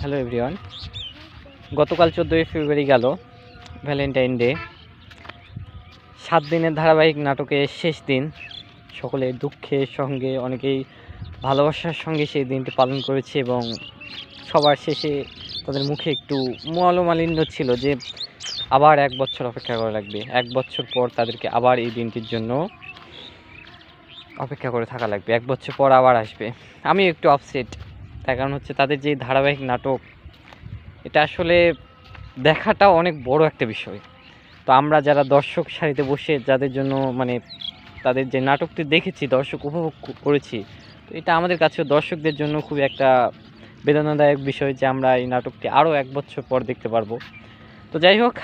Hello everyone গতকাল চোদ্দোই ফেব্রুয়ারি গেল ভ্যালেন্টাইন ডে সাত দিনের ধারাবাহিক নাটকের শেষ দিন। সকলে দুঃখের সঙ্গে, অনেকেই ভালোবাসার সঙ্গে সেই দিনটি পালন করেছে এবং সবার শেষে তাদের মুখে একটু মলমালিন্য ছিল যে আবার এক বছর অপেক্ষা করা লাগবে। এক বছর পর তাদেরকে আবার এই দিনটির জন্য অপেক্ষা করে থাকা লাগবে। এক বছর পর আবার আসবে। আমি একটু আপসেট তার কারণ হচ্ছে তাদের যে ধারাবাহিক নাটক, এটা আসলে দেখাটা অনেক বড় একটা বিষয়। তো আমরা যারা দর্শক সারিতে বসে যাদের জন্য মানে তাদের যে নাটকটি দেখেছি, দর্শক উপভোগ করেছি, তো এটা আমাদের কাছেও দর্শকদের জন্য খুবই একটা বেদনাদায়ক বিষয় যে আমরা এই নাটকটি আরও এক বছর পর দেখতে পারব। তো যাই হোক,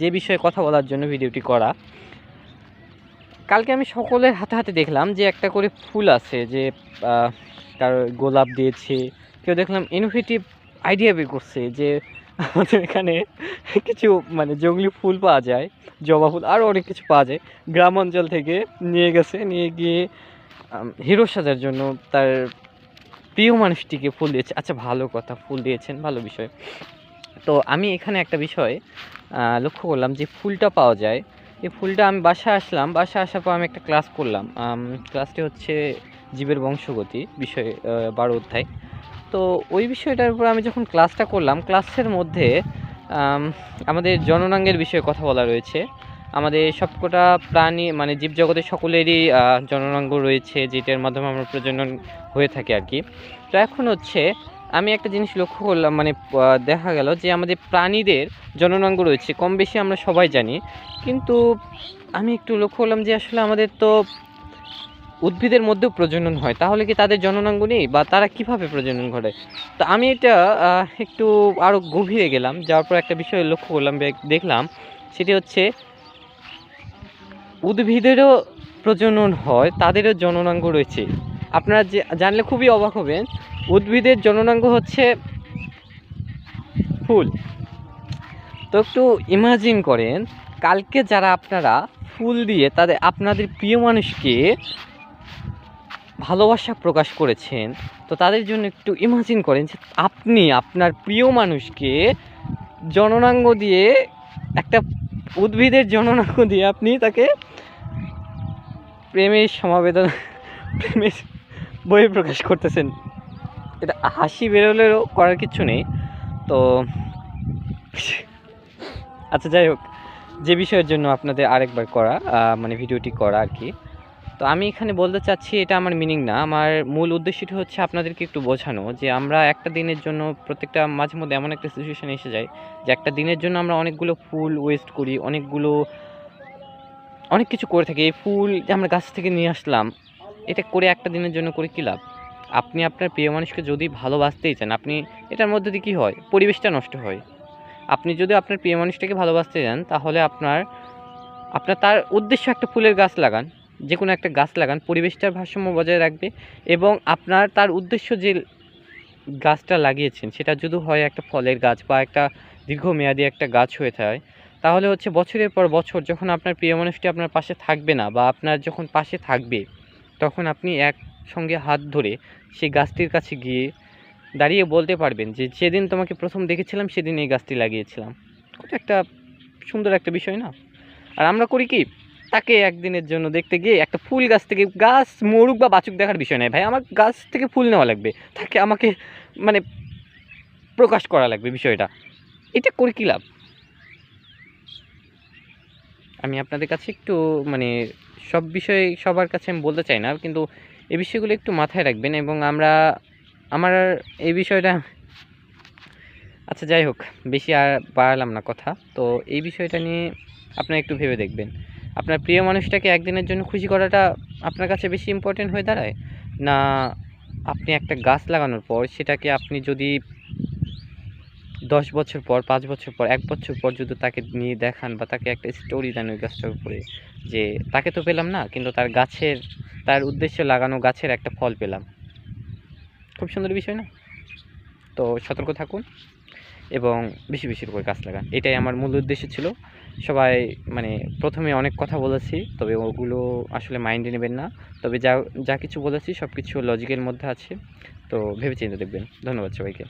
যে বিষয়ে কথা বলার জন্য ভিডিওটি করা। কালকে আমি সকলের হাতে হাতে দেখলাম যে একটা করে ফুল আছে যে তার গোলাপ দিয়েছে। কেউ দেখলাম ইনোভেটিভ আইডিয়া বের করছে যে, আমাদের এখানে কিছু মানে জঙ্গলি ফুল পাওয়া যায়, জবা ফুল আরও অনেক কিছু পাওয়া যায়। গ্রাম অঞ্চল থেকে নিয়ে গেছে, নিয়ে গিয়ে হিরো সাজার জন্য তার প্রিয় মানুষটিকে ফুল দিয়েছে। আচ্ছা ভালো কথা, ফুল দিয়েছেন, ভালো বিষয়। তো আমি এখানে একটা বিষয় লক্ষ্য করলাম যে ফুলটা পাওয়া যায় এই ফুলটা আমি বাসায় আসলাম। বাসায় আসার পর আমি একটা ক্লাস করলাম। ক্লাসটি হচ্ছে জীবের বংশগতি বিষয় বারো অধ্যায়। তো ওই বিষয়টার উপর আমি যখন ক্লাসটা করলাম, ক্লাসের মধ্যে আমাদের জননাঙ্গের বিষয়ে কথা বলা রয়েছে। আমাদের সবকটা প্রাণী মানে জীবজগতের সকলেরই জননাঙ্গ রয়েছে, যেটার মাধ্যমে আমরা প্রজনন হয়ে থাকে আর কি। তো এখন হচ্ছে আমি একটা জিনিস লক্ষ্য করলাম মানে দেখা গেল যে আমাদের প্রাণীদের জননাঙ্গ রয়েছে, কম বেশি আমরা সবাই জানি। কিন্তু আমি একটু লক্ষ্য করলাম যে আসলে আমাদের তো উদ্ভিদের মধ্যেও প্রজনন হয়, তাহলে কি তাদের জননাঙ্গ নেই? বা তারা কীভাবে প্রজনন ঘটে? তো আমি এটা একটু আরও গভীরে গেলাম, যাওয়ার পর একটা বিষয় লক্ষ্য করলাম দেখলাম, সেটি হচ্ছে উদ্ভিদেরও প্রজনন হয়, তাদেরও জননাঙ্গ রয়েছে। আপনারা জানলে খুবই অবাক হবেন, উদ্ভিদের জননাঙ্গ হচ্ছে ফুল। তো একটু ইমাজিন করেন, কালকে যারা আপনারা ফুল দিয়ে তাদের, আপনাদের প্রিয় মানুষকে ভালোবাসা প্রকাশ করেছেন, তো তাদের জন্য একটু ইমাজিন করেন যে আপনি আপনার প্রিয় মানুষকে জননাঙ্গ দিয়ে, একটা উদ্ভিদের জননাঙ্গ দিয়ে আপনি তাকে প্রেমের সমাবেদনা, প্রেমের বই প্রকাশ করতেছেন। এটা হাসি বেরোলেও করার কিছু নেই। তো আচ্ছা যাই হোক, যে বিষয়ের জন্য আপনাদের আরেকবার করা মানে ভিডিওটি করা আর কি। তো আমি এখানে বলতে চাচ্ছি, এটা আমার মিনিং না। আমার মূল উদ্দেশ্যটি হচ্ছে আপনাদেরকে একটু বোঝানো যে আমরা একটা দিনের জন্য প্রত্যেকটা, মাঝে মধ্যে এমন একটা সিচুয়েশান এসে যায় যে একটা দিনের জন্য আমরা অনেকগুলো ফুল ওয়েস্ট করি, অনেকগুলো, অনেক কিছু করে থাকি। এই ফুল আমরা গাছ থেকে নিয়ে আসলাম এটা করে একটা দিনের জন্য করে কী লাভ? আপনি আপনার প্রিয় মানুষকে যদি ভালোবাসতেই চান, আপনি এটার মধ্যে দিয়ে কী হয়? পরিবেশটা নষ্ট হয়। আপনি যদি আপনার প্রিয় মানুষটাকে ভালোবাসতে চান তাহলে আপনার আপনার তার উদ্দেশ্য একটা ফুলের গাছ লাগান যে কোনো একটা গাছ লাগান, পরিবেশটার ভারসাম্য বজায় রাখবে এবং আপনার তার উদ্দেশ্য যে গাছটা লাগিয়েছেন, সেটা যদি হয় একটা ফলের গাছ বা একটা দীর্ঘমেয়াদী একটা গাছ হয়ে থাকে, তাহলে হচ্ছে বছরের পর বছর যখন আপনার প্রিয় মানুষটি আপনার পাশে থাকবে না বা আপনার যখন পাশে থাকবে তখন আপনি একসঙ্গে হাত ধরে সেই গাছটির কাছে গিয়ে দাঁড়িয়ে বলতে পারবেন যে, যেদিন তোমাকে প্রথম দেখেছিলাম, সেদিন এই গাছটি লাগিয়েছিলাম। খুব একটা সুন্দর একটা বিষয় না? আর আমরা করি কি, তাকে একদিনের জন্য দেখতে গিয়ে একটা ফুল গাছ থেকে, গাছ, মরুক বা বাচুক দেখার বিষয় নয় ভাই, আমার গাছ থেকে ফুল নেওয়া লাগবে। তাকে আমাকে মানে প্রকাশ করা লাগবে বিষয়টা। এটা করে কী লাভ? আমি আপনাদের কাছে একটু মানে সব বিষয়ে সবার কাছে আমি বলতে চাই না, কিন্তু এই বিষয়গুলো একটু মাথায় রাখবেন এবং আমরা, আমার এই বিষয়টা আচ্ছা যাই হোক, বেশি আর বাড়ালাম না কথা। তো এই বিষয়টা নিয়ে আপনারা একটু ভেবে দেখবেন। আপনার প্রিয় মানুষটাকে একদিনের জন্য খুশি করাটা আপনার কাছে বেশি ইম্পর্টেন্ট হয়ে দাঁড়ায়? না, আপনি একটা গাছ লাগানোর পর সেটাকে আপনি যদি দশ বছর পর, পাঁচ বছর পর, এক বছর পর যদি তাকে নিয়ে দেখান বা তাকে একটা স্টোরি দেন ওই গাছটার উপরে, যে তাকে তো পেলাম না, কিন্তু তার গাছের, তার উদ্দেশ্যে লাগানো গাছের একটা ফল পেলাম। খুব সুন্দর বিষয় না? তো সতর্ক থাকুন এবং বেশি বেশি করে গাছ লাগান। এটাই আমার মূল উদ্দেশ্য ছিল। সবাই মানে প্রথমে অনেক কথা বলেছি, তবে ওগুলো আসলে মাইন্ডে নেবেন না। তবে যা যা কিছু বলেছি সব কিছু লজিকের মধ্যে আছে। তো ভেবে চিন্তে দেখবেন। ধন্যবাদ সবাইকে।